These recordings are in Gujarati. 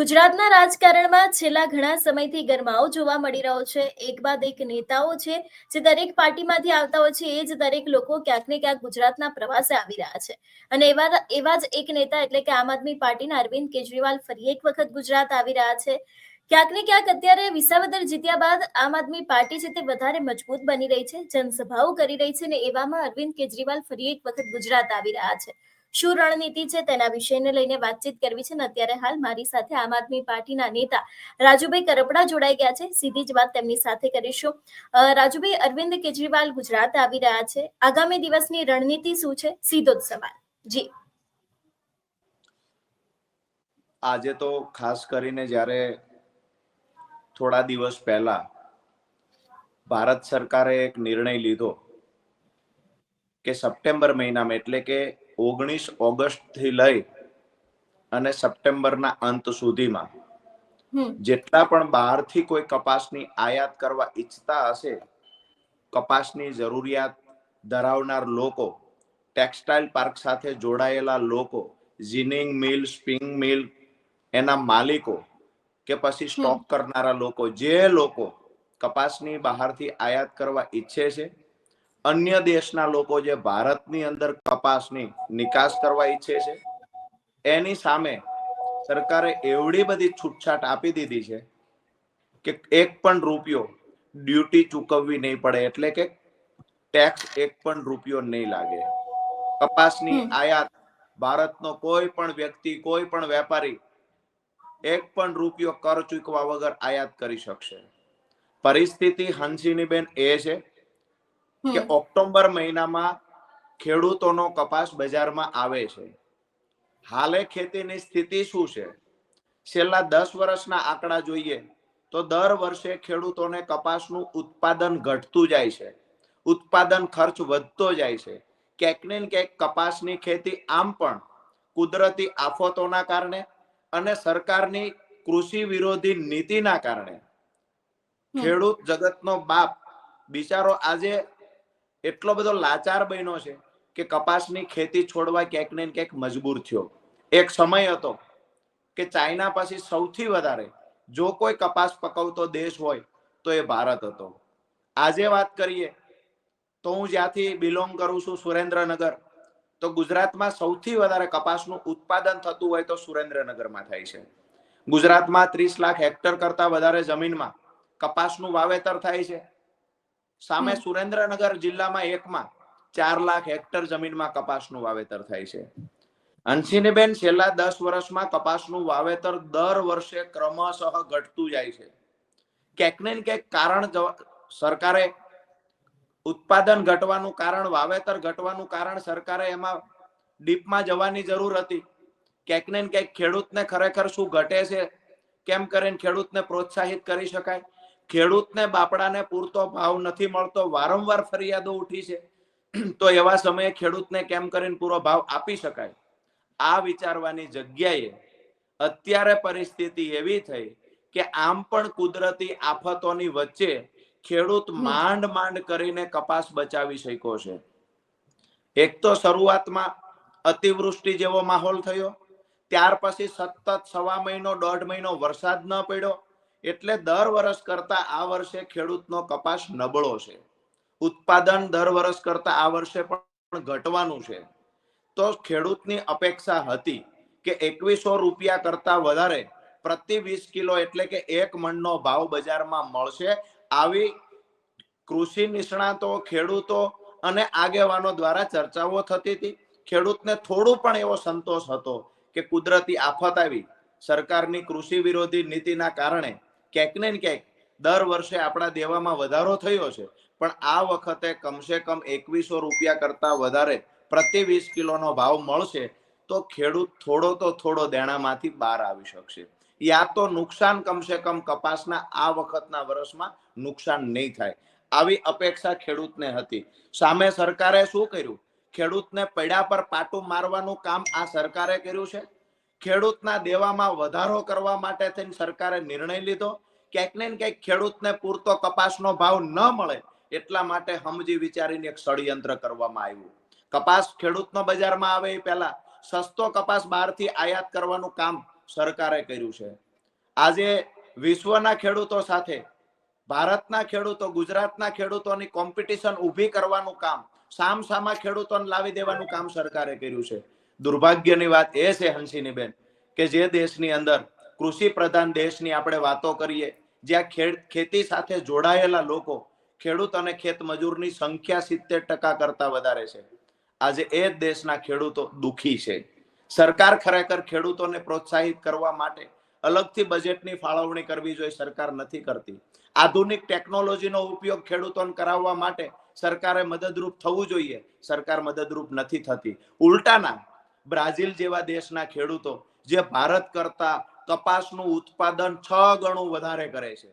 ગુજરાતના રાજકારણમાં છેલ્લા ઘણા સમયથી ગરમાવો જોવા મળી રહ્યો છે. એક બાદ એક નેતાઓ છે, જે દરેક પાર્ટીમાંથી આવતા હોય છે, એ જ દરેક લોકો ક્યાંક ને ક્યાંક ગુજરાતના પ્રવાસે આવી રહ્યા છે. અને એવા એવા જ એક નેતા એટલે કે આમ આદમી પાર્ટીના અરવિંદ કેજરીવાલ ફરી એક વખત ગુજરાત આવી રહ્યા છે. ક્યાંક ને ક્યાંક અત્યારે વિસાવદર જીત્યા બાદ આમ આદમી પાર્ટી છે તે વધારે મજબૂત બની રહી છે. જનસભાઓ કરી રહી છે ને એવામાં અરવિંદ કેજરીવાલ ફરી એક વખત ગુજરાત આવી રહ્યા છે. શું રણનીતિ છે તેના વિષયને લઈને વાતચીત કરવી છે ને અત્યારે હાલ મારી સાથે આમ આદમી પાર્ટીના નેતા રાજુભાઈ કરપડા જોડાઈ ગયા છે. સીધી જ વાત તેમની સાથે કરીશું. રાજુભાઈ, અરવિંદ કેજરીવાલ ગુજરાત આવી રહ્યા છે. આગામી દિવસની રણનીતિ શું છે? સીધો જ સવાલ. જી. આજે તો ખાસ કરીને જ્યારે થોડા દિવસ પહેલા ભારત સરકારે એક નિર્ણય લીધો કે સપ્ટેમ્બર મહિનામાં, એટલે કે ઓગણીસ ઓગસ્ટથી લઈ અને સપ્ટેમ્બરના અંત સુધીમાં જેટલા પણ બહારથી કોઈ કપાસની આયાત કરવા ઈચ્છતા હશે કપાસની જરૂરિયાત ધરાવનાર લોકો ટેક્સટાઇલ પાર્ક સાથે જોડાયેલા લોકો જીનિંગ મિલ સ્પિંગ મિલ એના માલિકો કે પછી સ્ટોક કરનારા લોકો જે લોકો કપાસની બહારથી આયાત કરવા ઈચ્છે છે અન્ય દેશના લોકો જે ભારતની અંદર કપાસની નિકાસ કરવા ઈચ્છે છે એની સામે સરકારે એવડી બધી છૂટછાટ આપી દીધી છે કે એક પણ રૂપિયો ડ્યુટી ચૂકવવી નહીં પડે એટલે કે ટેક્સ એક પણ રૂપિયો નહીં લાગે કપાસની. આયાત ભારતનો કોઈ પણ વ્યક્તિ કોઈ પણ વેપારી એક પણ રૂપિયો કર ચૂકવા વગર આયાત કરી શકશે પરિસ્થિતિ હંસીની બેન એ છે કે ઓક્ટોબર મહિનામાં ખેડૂતોનો કપાસ બજારમાં આવે છે. હાલે ખેતીની સ્થિતિ શું છે? છેલ્લા દસ વર્ષના આંકડા જોઈએ તો દર વર્ષે ખેડૂતોને કપાસનું ઉત્પાદન ઘટતું જાય છે. ઉત્પાદન ખર્ચ વધતો જાય છે. ક્યાંક ને ક્યાંક કપાસની ખેતી આમ પણ કુદરતી આફતોના કારણે અને સરકારની કૃષિ વિરોધી નીતિના કારણે. ખેડૂત જગતનો બાપ બિચારો આજે એટલો બધો લાચાર બન્યો છે કે કપાસની ખેતી છોડવા ક્યાંક ને ક્યાંક મજબૂર થયો. એક સમય હતો કે ચાઇના પાસે સૌથી વધારે જો કોઈ કપાસ પકવતો દેશ હોય તો એ ભારત હતો. આજે વાત કરીએ તો હું જ્યાંથી બિલોંગ કરું છું સુરેન્દ્રનગર, તો ગુજરાતમાં સૌથી વધારે કપાસનું ઉત્પાદન થતું હોય તો સુરેન્દ્રનગરમાં થાય છે. ગુજરાતમાં ત્રીસ લાખ હેક્ટર કરતા વધારે જમીનમાં કપાસનું વાવેતર થાય છે. સામે સુરેન્દ્રનગર જિલ્લામાં એકમાં ચાર લાખ હેક્ટર જમીનમાં કપાસનું વાવેતર થાય છે. અંશીનીબેન છેલ્લા દસ વર્ષમાં કપાસનું વાવેતર દર વર્ષે ક્રમશઃ ઘટતું જાય છે. ક્યાંક ને ક્યાંક કારણ સરકારે ઉત્પાદન ઘટવાનું કારણ વાવેતર ઘટવાનું કારણ સરકારે એમાં ડીપમાં જવાની જરૂર હતી. ક્યાંક ને ક્યાંક ખેડૂતને ખરેખર શું ઘટે છે? કેમ કરીને ખેડૂતને પ્રોત્સાહિત કરી શકાય? ખેડૂતને બાપડાને પૂરતો ભાવ નથી મળતો વારંવાર ફરિયાદો ઉઠી છે. તો એવા સમયે ખેડૂતને કેમ કરીને પૂરો ભાવ આપી શકાય? આ વિચારવાની જગ્યાએ અત્યારે પરિસ્થિતિ એવી થઈ કે આમ પણ કુદરતી આફતોની વચ્ચે ખેડૂત માંડ માંડ કરીને કપાસ બચાવી શક્યો છે. એક તો શરૂઆતમાં અતિવૃષ્ટિ જેવો માહોલ થયો ત્યાર પછી સતત સવા મહિનો દોઢ મહિનો વરસાદ ન પડ્યો એટલે દર વર્ષ કરતા આ વર્ષે ખેડૂતનો કપાસ નબળો છે. ઉત્પાદન દર વર્ષ કરતા આ વર્ષે પણ ઘટવાનું છે. તો ખેડૂતની અપેક્ષા હતી કે એકવીસો રૂપિયા કરતા વધારે પ્રતિ વીસ કિલો એટલે કે એક મણનો ભાવ બજારમાં મળશે. આવી કૃષિ નિષ્ણાતો, ખેડૂતો અને આગેવાનો દ્વારા ચર્ચાઓ થતી હતી. ખેડૂતને થોડું પણ એવો સંતોષ હતો કે કુદરતી આફત આવી. સરકારની કૃષિ વિરોધી નીતિના કારણે ક્યાંક ને ક્યાંક દર વર્ષે આપણા દેવામાં વધારો થયો છે. પણ આ વખતે કમસે કમ એકવીસો રૂપિયા કરતા વધારે પ્રતિ વીસ કિલોનો ભાવ મળશે તો ખેડૂત થોડો તો થોડો દેણામાંથી બહાર આવી શકશે. યા તો નુકસાન કમસે કમ કપાસના આ વખતના વર્ષમાં નુકસાન નહીં થાય. આવી અપેક્ષા ખેડૂતને હતી. સામે સરકારે શું કર્યું? ખેડૂતને પૈડા પર પાટું મારવાનું કામ આ સરકારે કર્યું છે? ખેડૂતના દેવામાં વધારો કરવા માટે થઈને સરકારે નિર્ણય લીધો. ક્યાંક ને ક્યાંક ખેડૂતને પૂરતો કપાસનો ભાવ ન મળે એટલા માટે સમજી વિચારીને એક ષડયંત્ર કરવામાં આવ્યું. કપાસ ખેડૂતનો બજારમાં આવે એ પહેલા સસ્તો કપાસ બહારથી આયાત કરવાનું કામ સરકારે કર્યું છે. આજે વિશ્વના ખેડૂતો સાથે, ભારતના ખેડૂતો, ગુજરાતના ખેડૂતોની કોમ્પિટિશન ઊભી કરવાનું કામ સામ સામા ખેડૂતોને લાવી દેવાનું કામ સરકારે કર્યું છે. દુર્ભાગ્યની વાત એ છે હંસિની બેન કે જે દેશની અંદર કૃષિ પ્રધાન દેશની આપણે વાતો કરીએ, જ્યાં ખેતી સાથે જોડાયેલા લોકો ખેડૂત અને ખેત મજૂરની સંખ્યા સિત્તેર ટકા કરતા વધારે છે. આજે એ જ દેશના ખેડૂતો દુખી છે. સરકાર ખરેખર ખેડૂતોને પ્રોત્સાહિત કરવા માટે અલગથી બજેટની ફાળવણી કરવી જોઈએ સરકાર નથી કરતી. આધુનિક ટેકનોલોજીનો ઉપયોગ ખેડૂતોને કરાવવા માટે સરકારે મદદરૂપ થવું જોઈએ. સરકાર મદદરૂપ નથી થતી. ઉલટાના બ્રાઝિલ જેવા દેશના ખેડૂતો જે ભારત કરતા કપાસનું ઉત્પાદન છ ગણું વધારે કરે છે.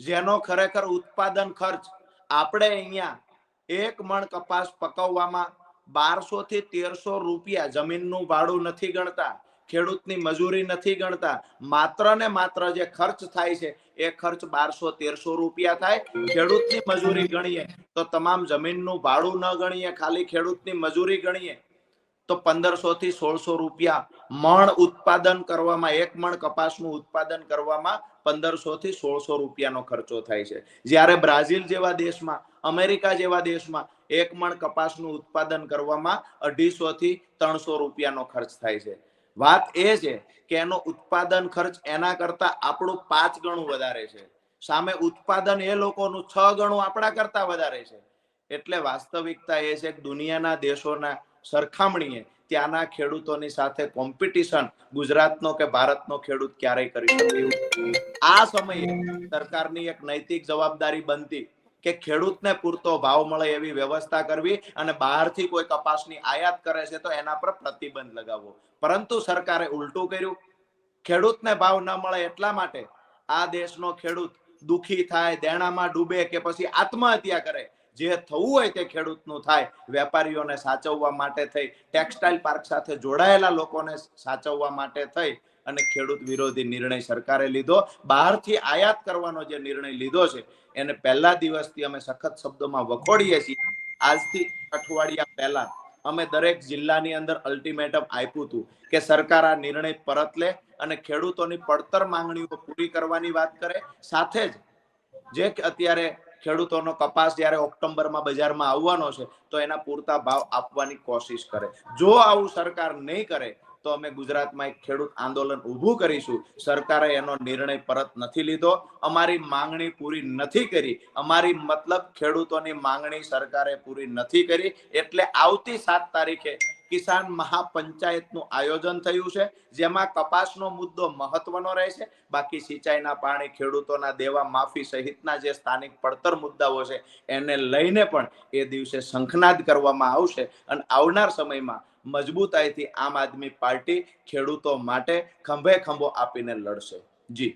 જેનો ખરેખર ઉત્પાદન ખર્ચ આપણે અહીંયા એક મણ કપાસ પકવવામાં બારસો થી તેરસો રૂપિયા જમીનનું ભાડું નથી ગણતા, ખેડૂતની મજૂરી નથી ગણતા, માત્ર ને માત્ર જે ખર્ચ થાય છે એ ખર્ચ બારસો તેરસો રૂપિયા થાય. ખેડૂતની મજૂરી ગણીએ તો તમામ જમીનનું ભાડું ન ગણીએ, ખાલી ખેડૂતની મજૂરી ગણીએ તો પંદરસો થી સોળસો રૂપિયા મણ ઉત્પાદન કરવામાં, એક મણ કપાસનું ઉત્પાદન કરવામાં પંદરસો થી સોળસો રૂપિયાનો ખર્ચો થાય છે. જ્યારે બ્રાઝિલ જેવા દેશમાં, અમેરિકા જેવા દેશમાં એક મણ કપાસનું ઉત્પાદન કરવામાં અઢીસો થી ત્રણસો રૂપિયાનો ખર્ચ થાય છે. વાત એ છે કે એનો ઉત્પાદન ખર્ચ એના કરતા આપણું પાંચ ગણું વધારે છે. સામે ઉત્પાદન એ લોકોનું છ ગણું આપણા કરતા વધારે છે. એટલે વાસ્તવિકતા એ છે કે દુનિયાના દેશોના સરખામણીએ ત્યાંના ખેડૂતોની સાથે કોમ્પિટિશન ગુજરાતનો કે ભારતનો ખેડૂત ક્યારેય કરી શકે આ સમયે સરકારની એક નૈતિક જવાબદારી બનતી કે ખેડૂતને પૂરતો ભાવ મળે એવી વ્યવસ્થા કરવી અને બહારથી કોઈ કપાસની આયાત કરે છે તો એના પર પ્રતિબંધ લગાવવો. પરંતુ સરકારે ઉલટું કર્યું. ખેડૂતને ભાવ ન મળે એટલા માટે આ દેશનો ખેડૂત દુખી થાય, દેણામાં ડૂબે કે પછી આત્મહત્યા કરે જે થવું હોય તે ખેડૂતનું થાય, વેપારીઓને સાચવવા માટે થઈ, ટેક્સટાઇલ પાર્ક સાથે જોડાયેલા લોકોને સાચવવા માટે થઈ અને ખેડૂત વિરોધી નિર્ણય સરકારે લીધો. બહારથી આયાત કરવાનો જે નિર્ણય લીધો છે, એને પહેલા દિવસથી અમે સખત શબ્દોમાં વખોડીએ છીએ. આજથી અઠવાડિયા પહેલા અમે દરેક જિલ્લાની અંદર અલ્ટિમેટમ આપ્યું હતું કે સરકાર આ નિર્ણય પરત લે અને ખેડૂતોની પડતર માંગણીઓ પૂરી કરવાની વાત કરે. સાથે જ જે અત્યારે ખેડૂતોનો કપાસ જ્યારે ઓક્ટોબરમાં બજારમાં આવવાનો છે, તો એના પૂરતા ભાવ આપવાની કોશિશ કરે. જો આવું સરકાર નહીં કરે, તો અમે ગુજરાતમાં એક ખેડૂત આંદોલન ઊભું કરીશું. સરકારે એનો નિર્ણય પરત નથી લીધો. અમારી માંગણી પૂરી નથી કરી. અમારી મતલબ ખેડૂતોની માંગણી સરકારે પૂરી નથી કરી. એટલે આવતી સાત તારીખે કિસાન મહાપંચાયતનું આયોજન થયું છે, જેમાં કપાસનો મુદ્દો મહત્વનો રહેશે બાકી સિંચાઈના પાણી ખેડૂતોના દેવા માફી સહિતના જે સ્થાનિક પડતર મુદ્દાઓ છે, એને લઈને પણ એ દિવસે શંખનાદ કરવામાં આવશે અને આવનાર સમયમાં મજબૂતાઈથી આમ આદમી પાર્ટી ખેડૂતો માટે ખંભે ખંભો આપીને લડશે. જી.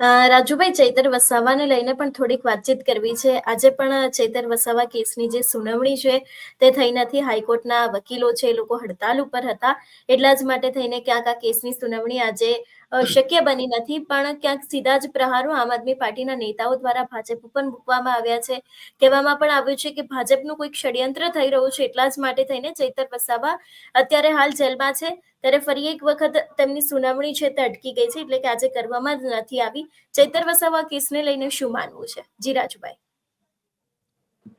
રાજુભાઈ, ચૈતર વસાવાને લઈને પણ થોડીક વાતચીત કરવી છે. આજે પણ ચૈતર વસાવા કેસની જે સુનાવણી છે, તે થઈ નથી. હાઈકોર્ટના વકીલો છે, એ લોકો હડતાલ ઉપર હતા. એટલા જ માટે થઈને ક્યાંક આ કેસની સુનાવણી આજે શક્ય બની નથી પણ ક્યાંક સીધા જ પ્રહારો આમ આદમી પાર્ટીના નેતાઓ દ્વારા ભાજપ ઉપર મૂકવામાં આવ્યા છે. કહેવામાં પણ આવ્યું છે કે ભાજપનું કોઈક ષડયંત્ર થઈ રહ્યું છે એટલા જ માટે થઈને ચૈતર વસાવા અત્યારે હાલ જેલમાં છે. ત્યારે ફરી એક વખત તેમની સુનાવણી છે તે અટકી ગઈ છે એટલે કે આજે કરવામાં જ નથી આવી. ચૈતર વસાવા કેસને લઈને શું માનવું છે? જી રાજુભાઈ.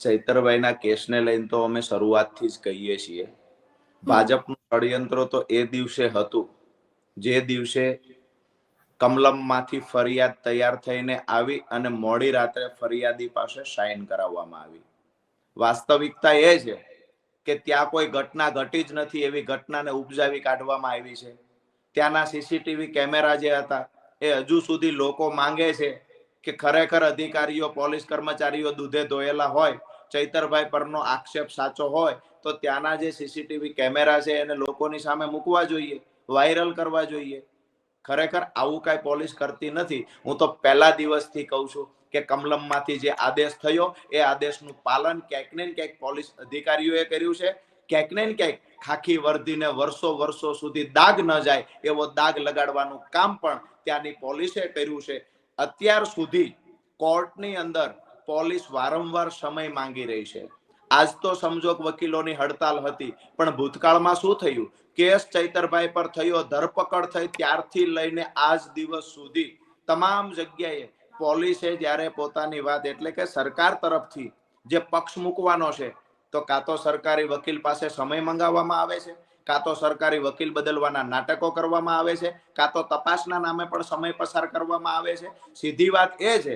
ચૈતરભાઈના કેસને લઈને તો અમે શરૂઆતથી જ કહીએ છીએ. ભાજપનું ષડયંત્ર તો એ દિવસે હતું. જે દિવસે કમલમમાંથી ફરિયાદ તૈયાર થઈને આવી અને મોડી રાત્રે ફરિયાદી પાસે સાઇન કરાવવામાં આવી. વાસ્તવિકતા એ છે કે ત્યાં કોઈ ઘટના ઘટી જ નથી, એવી ઘટનાને ઉપજાવી કાઢવામાં આવી છે. ત્યાંના સીસીટીવી કેમેરા જે હતા, એ હજુ સુધી લોકો માંગે છે કે ખરેખર અધિકારીઓ, પોલીસ કર્મચારીઓ દૂધે ધોયેલા હોય, ચૈતરભાઈ પરનો આક્ષેપ સાચો હોય, તો ત્યાંના જે સીસીટીવી કેમેરા છે એને લોકોની સામે મૂકવા જોઈએ, વાયરલ કરવા જોઈએ. ખરેખર આવું કાંઈ પોલીસ કરતી નથી. હું તો પહેલા દિવસથી કહું છું કે કમલમમાંથી જે આદેશ થયો, એ આદેશનું પાલન ક્યાંક ને ક્યાંક પોલીસ અધિકારીઓએ કર્યું છે. ક્યાંક ને ક્યાંક ખાખી વર્દીને વર્ષો વર્ષો સુધી દાગ ન જાય એવો દાગ લગાડવાનું કામ પણ ત્યાંની પોલીસે કર્યું છે. અત્યાર સુધી કોર્ટની અંદર પોલીસ વારંવાર સમય માંગી રહી છે. આજ તો સમજો વકીલોની હડતાલ હતી. પણ ભૂતકાળમાં શું થયું? કેસ ચૈતરભાઈ પર થયો ધરપકડ થઈ ત્યારથી લઈને આજ દિવસ સુધી. તમામ જગ્યાએ પોલીસે જ્યારે પોતાની વાત એટલે કે સરકાર તરફથી જે પક્ષ મૂકવાનો છે, તો કાં તો સરકારી વકીલ પાસે સમય મંગાવવામાં આવે છે, કાં તો સરકારી વકીલ બદલવાના નાટકો કરવામાં આવે છે, કાં તો તપાસના નામે પણ સમય પસાર કરવામાં આવે છે. સીધી વાત એ છે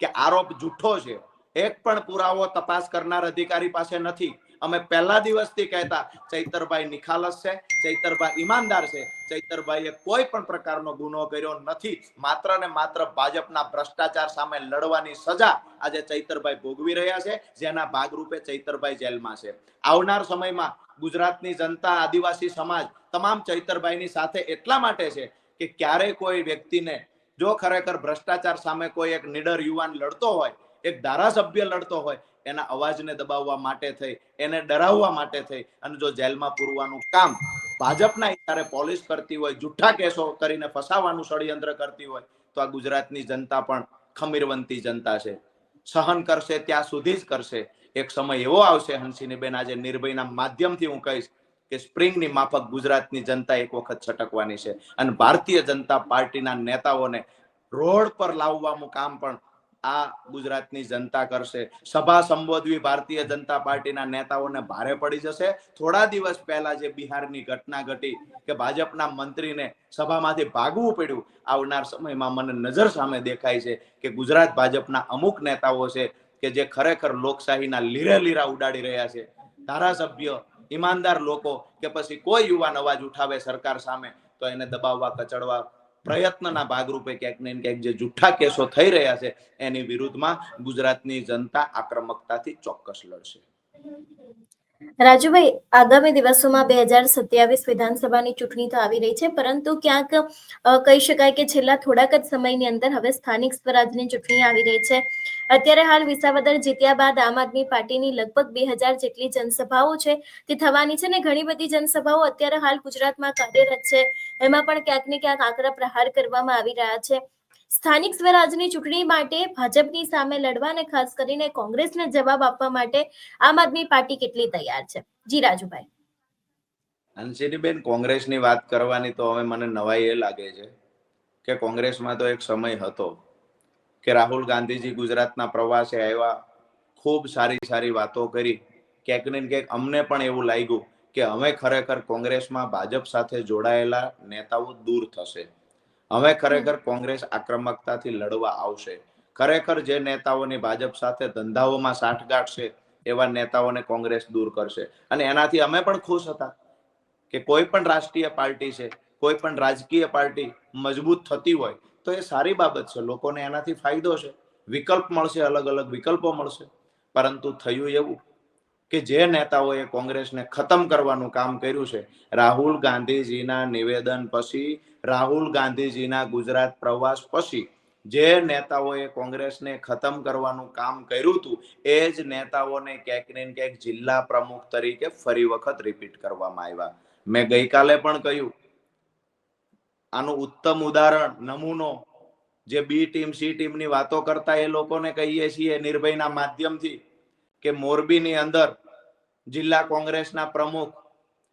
કે આરોપ જૂઠો છે. એક પણ પુરાવો તપાસ કરનાર અધિકારી પાસે નથી. અમે પહેલા દિવસથી કહેતા, ચૈતરભાઈ નિખાલસ છે, ચૈતરભાઈ ઈમાનદાર છે, ચૈતરભાઈએ કોઈ પણ પ્રકારનો ગુનો કર્યો નથી. માત્ર ને માત્ર ભાજપના ભ્રષ્ટાચાર સામે લડવાની સજા આજે ચૈતરભાઈ ભોગવી રહ્યા છે, જેના ભાગરૂપે ચૈતરભાઈ જેલમાં છે. આવનાર સમયમાં ગુજરાતની જનતા, આદિવાસી સમાજ તમામ ચૈતરભાઈની સાથે એટલા માટે છે કે ક્યારે કોઈ વ્યક્તિને, જો ખરેખર ભ્રષ્ટાચાર સામે કોઈ એક નિડર યુવાન લડતો હોય એક ધારાસભ્ય લડતો હોય, એના અવાજને દબાવવા માટે થઈ, એને ડરાવવા માટે થઈ અને જો જેલમાં પૂરવાનું કામ ભાજપના ઇશારે પોલીસ કરતી હોય જુઠ્ઠા કેસો કરીને ફસાવાનું ષડયંત્ર કરતી હોય, તો આ ગુજરાતની જનતા પણ ખમીરવંતી જનતા છે. સહન કરશે ત્યાં સુધી જ કરશે. એક સમય એવો આવશે હંસીની બેન આજે નિર્ભયના માધ્યમથી હું કહીશ કે સ્પ્રિંગની માફક ગુજરાતની જનતા એક વખત છટકવાની છે. અને ભારતીય જનતા પાર્ટીના નેતાઓને રોડ પર લાવવાનું કામ પણ આ ગુજરાતની જનતા કરશે. સભા સંબોધવી ભારતીય જનતા પાર્ટીના નેતાઓને ભારે પડી જશે. થોડા દિવસ પહેલા જે બિહારની ઘટના ઘટી કે ભાજપના મંત્રીને સભામાંથી ભાગવું પડ્યું, આવનાર સમયમાં મને નજર સામે દેખાય છે કે ગુજરાત ભાજપના અમુક નેતાઓ છે કે જે ખરેખર લોકશાહીના લીરે લીરા ઉડાડી રહ્યા છે. ધારાસભ્ય, ઈમાનદાર લોકો કે પછી કોઈ યુવાન અવાજ ઉઠાવે સરકાર સામે, તો એને દબાવવા, કચડવા પ્રયત્નના ભાગરૂપે ક્યાંક ને ક્યાંક જે જુઠ્ઠા કેસો થઈ રહ્યા છે, એની વિરુદ્ધમાં ગુજરાતની જનતા આક્રમકતાથી ચોક્કસ લડશે. રાજુભાઈ, આગામી દિવસોમાં બે હજાર સત્યાવીસ વિધાનસભાની ચૂંટણી તો આવી રહી છે, પરંતુ ક્યાંક કહી શકાય કે છેલ્લા થોડાક જ સમયની અંદર હવે સ્થાનિક સ્વરાજની ચૂંટણી આવી રહી છે. અત્યારે હાલ વિસાવદર જીત્યા બાદ આમ આદમી પાર્ટીની લગભગ બે હજાર જેટલી જનસભાઓ છે, તે થવાની છે ને ઘણી બધી જનસભાઓ અત્યારે હાલ ગુજરાતમાં કાર્યરત છે. એમાં પણ ક્યાંક ને ક્યાંક આકરા પ્રહાર કરવામાં આવી રહ્યા છે. સ્થાનિક સ્વરાજની ચૂંટણી માટે ભાજપની સામે લડવા ખાસ કરીને કોંગ્રેસને જવાબ આપવા માટે આમ આદમી પાર્ટી કેટલી તૈયાર છે? જી રાજુભાઈ. અંશીનીબેન, કોંગ્રેસની વાત કરવાની તો હવે મને નવાઈ એ લાગે છે કે કોંગ્રેસમાં તો એક સમય હતો કે રાહુલ ગાંધીજી ગુજરાતના પ્રવાસે આવ્યા, ખૂબ સારી સારી વાતો કરી, ક્યાંક ને ક્યાંક અમને પણ એવું લાગ્યું કે હવે ખરેખર કોંગ્રેસમાં ભાજપ સાથે જોડાયેલા નેતાઓ દૂર થશે. હવે ખરેખર કોંગ્રેસ આક્રમકતાથી લડવા આવશે. ખરેખર જે નેતાઓની ભાજપ સાથે ધંધાઓમાં સાંઠગાંઠ છે એવા નેતાઓને કોંગ્રેસ દૂર કરશે. અને એનાથી અમે પણ ખુશ હતા કે કોઈ પણ રાષ્ટ્રીય પાર્ટી છે, કોઈ પણ રાજકીય પાર્ટી મજબૂત થતી હોય, તો એ સારી બાબત છે. લોકોને એનાથી ફાયદો છે. વિકલ્પ મળશે અલગ અલગ વિકલ્પો મળશે. પરંતુ થયું એવું કે જે નેતાઓએ કોંગ્રેસને ખતમ કરવાનું કામ કર્યું છે, રાહુલ ગાંધીજીના નિવેદન પછી, રાહુલ ગાંધીજીના ગુજરાત પ્રવાસ પછી, જે નેતાઓએ કોંગ્રેસને ખતમ કરવાનું કામ કર્યું હતું, એ જ નેતાઓને ક્યાંક ને ક્યાંક જિલ્લા પ્રમુખ તરીકે ફરી વખત રિપીટ કરવામાં આવ્યા. મેં ગઈકાલે પણ કહ્યું, આનું ઉત્તમ ઉદાહરણ, નમૂનો, જે બી ટીમ સી ટીમની વાતો કરતા એ લોકોને કહીએ છીએ નિર્ભયના માધ્યમથી કે મોરબીની અંદર જિલ્લા કોંગ્રેસના પ્રમુખ,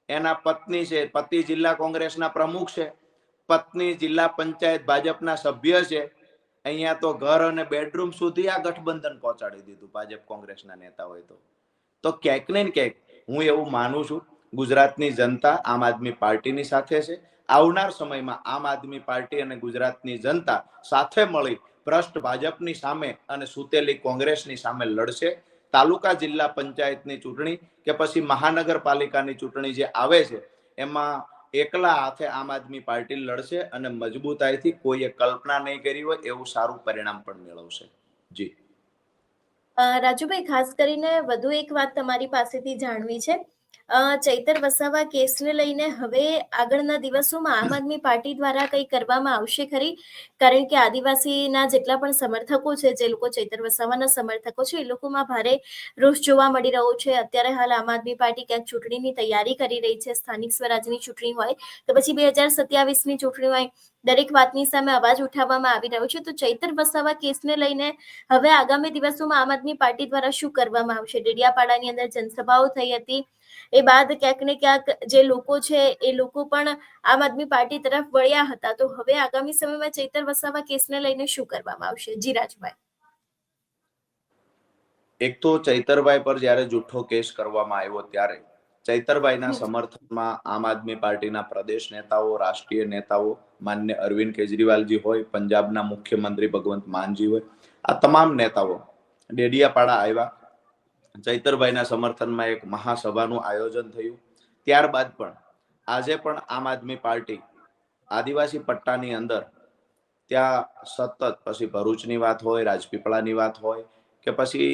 એના પત્ની છે, પતિ જિલ્લા કોંગ્રેસના પ્રમુખ છે, પત્ની જિલ્લા પંચાયત ભાજપના સભ્ય છે. અહીંયા તો ઘર અને બેડરૂમ સુધી આ ગઠબંધન પહોંચાડી દીધું ભાજપ કોંગ્રેસના નેતા હોય તો. તો ક્યાંક ને ક્યાંક હું એવું માનું છું, ગુજરાતની જનતા આમ આદમી પાર્ટીની સાથે છે. આવનાર સમયમાં આમ આદમી પાર્ટી અને ગુજરાતની જનતા સાથે મળી ભ્રષ્ટ ભાજપની સામે અને સુતેલી કોંગ્રેસની સામે લડશે. તાલુકા જિલ્લા પંચાયતની ચૂંટણી કે પછી મહાનગરપાલિકાની ચૂંટણી જે આવે છે, એમાં એકલા હાથે આમ આદમી પાર્ટી લડશે અને મજબૂતાઈથી કોઈએ કલ્પના નહીં કરી હોય એવું સારું પરિણામ પણ મેળવશે. જી. રાજુભાઈ, ખાસ કરીને વધુ એક વાત તમારી પાસેથી જાણવી છે. ચૈતર વસાવા કેસને લઈને હવે આગળના દિવસોમાં આમ આદમી પાર્ટી દ્વારા કંઈ કરવામાં આવશે ખરી? કારણ કે આદિવાસીના જેટલા પણ સમર્થકો છે, જે લોકો ચૈતર વસાવાના સમર્થકો છે, એ લોકોમાં ભારે રોષ જોવા મળી રહ્યો છે. અત્યારે હાલ આમ આદમી પાર્ટી ક્યાંક ચૂંટણીની તૈયારી કરી રહી છે, સ્થાનિક સ્વરાજની ચૂંટણી હોય તો પછી બે હજાર સત્યાવીસની ચૂંટણી હોય, દરેક વાતની સામે અવાજ ઉઠાવવામાં આવી રહ્યો છે. તો ચૈતર વસાવા કેસને લઈને હવે આગામી દિવસોમાં આમ આદમી પાર્ટી દ્વારા શું કરવામાં આવશે? ડેડિયાપાડાની અંદર જનસભાઓ થઈ હતી એ બાદ ક્યાંક ને ક્યાંક જે લોકો છે એ લોકો પણ આમ આદમી પાર્ટી તરફ વળ્યા હતા. તો હવે આગામી સમયમાં ચૈતર વસાવા કેસને લઈને શું કરવામાં આવશે? જીરાજભાઈ એક તો ચૈતરભાઈ પર જ્યારે જૂઠો કેસ કરવામાં આવ્યો ત્યારે ચૈતરભાઈના સમર્થનમાં આમ આદમી પાર્ટીના પ્રદેશ નેતાઓ રાષ્ટ્રીય નેતાઓ માન્ય અરવિંદ કેજરીવાલજી હોય પંજાબના મુખ્યમંત્રી ભગવંત માનજી હોય આ તમામ નેતાઓ ડેડિયાપાડા આવ્યા. ચૈતરભાઈના સમર્થનમાં એક મહાસભાનું આયોજન થયું. ત્યારબાદ પણ આજે પણ આમ આદમી પાર્ટી આદિવાસી પટ્ટાની અંદર ત્યાં સતત પછી ભરૂચની વાત હોય, રાજપીપળાની વાત હોય કે પછી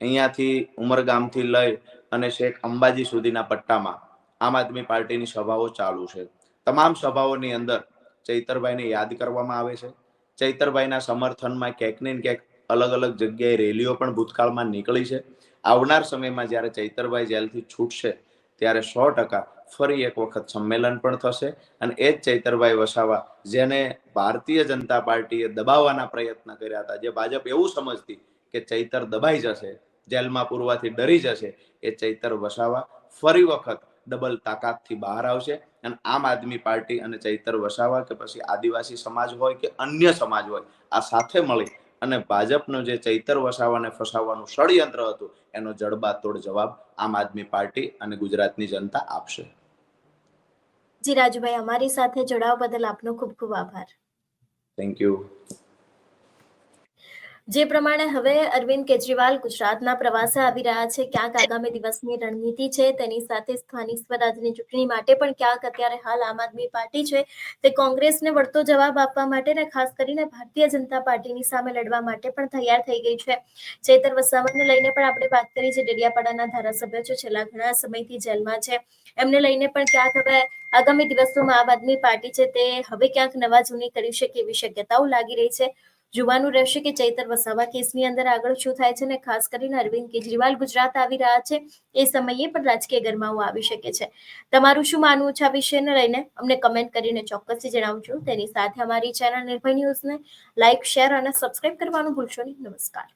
અહીંયાથી ઉમરગામથી લઈ અને શેખ અંબાજી સુધીના પટ્ટામાં આમ આદમી પાર્ટીની સભાઓ ચાલુ છે. તમામ સભાઓની અંદર ચૈતરભાઈને યાદ કરવામાં આવે છે. ચૈતરભાઈના સમર્થનમાં ક્યાંક ને ક્યાંક અલગ અલગ જગ્યાએ રેલીઓ પણ ભૂતકાળમાં નીકળી છે. આવનાર સમયમાં જ્યારે ચૈતરભાઈ જેલથી છૂટશે, ત્યારે સો ટકા ફરી એક વખત સંમેલન પણ થશે અને એ જ ચૈતરભાઈ વસાવા, જેને ભારતીય જનતા પાર્ટીએ દબાવવાના પ્રયત્ન કર્યા હતા, જે ભાજપ એવું સમજતી કે ચૈતર દબાઈ જશે, જેલમાં પૂરવાથી ડરી જશે, એ ચૈતર વસાવા ફરી વખત ડબલ તાકાતથી બહાર આવશે અને આમ આદમી પાર્ટી અને ચૈતર વસાવા કે પછી આદિવાસી સમાજ હોય કે અન્ય સમાજ હોય, આ સાથે મળી અને ભાજપનું જે ચૈતર વસાવાને ફસાવવાનું ષડયંત્ર હતું એનો જડબાતોડ જવાબ આમ આદમી પાર્ટી અને ગુજરાતની જનતા આપશે. જી રાજુભાઈ અમારી સાથે જોડાવા બદલ આપનો ખૂબ ખૂબ આભાર. થેન્ક યુ જે પ્રમાણે હવે અરવિંદ કેજરીવાલ ગુજરાતના પ્રવાસે આવી રહ્યા છે, ક્યાંક આગામી દિવસની રણનીતિ છે, તેની સાથે સ્થાનિક સ્વરાજની ચૂંટણી માટે પણ ક્યાંક અત્યારે હાલ આમ આદમી પાર્ટી છે, તે કોંગ્રેસને વળતો જવાબ આપવા માટે ને ખાસ કરીને ભારતીય જનતા પાર્ટીની સામે લડવા માટે પણ તૈયાર થઈ ગઈ છે. ચેતર વસાવાને લઈને પણ આપણે વાત કરી છે ડેડિયાપાડાના ધારાસભ્ય છે, છેલ્લા ઘણા સમયથી જેલમાં છે. એમને લઈને પણ ક્યાંક હવે આગામી દિવસોમાં આમ આદમી પાર્ટી છે, તે હવે ક્યાંક નવા જૂની કરી શકે એવી શક્યતાઓ લાગી રહી છે. જોવાનું રહેશે કે ચૈતર વસાવા કેસની અંદર આગળ શું થાય છે અને ખાસ કરીને અરવિંદ કેજરીવાલ ગુજરાત આવી રહ્યા છે, એ સમયે પણ રાજકીય ગરમાવો આવી શકે છે. તમારું શું માનવું છે આ વિષયને લઈને? અમને કમેન્ટ કરીને ચોક્કસથી જણાવજો. તેની સાથે અમારી ચેનલ નિર્ભય ન્યૂઝને લાઇક શેર અને સબસ્ક્રાઇબ કરવાનું ભૂલશો નહીં. નમસ્કાર.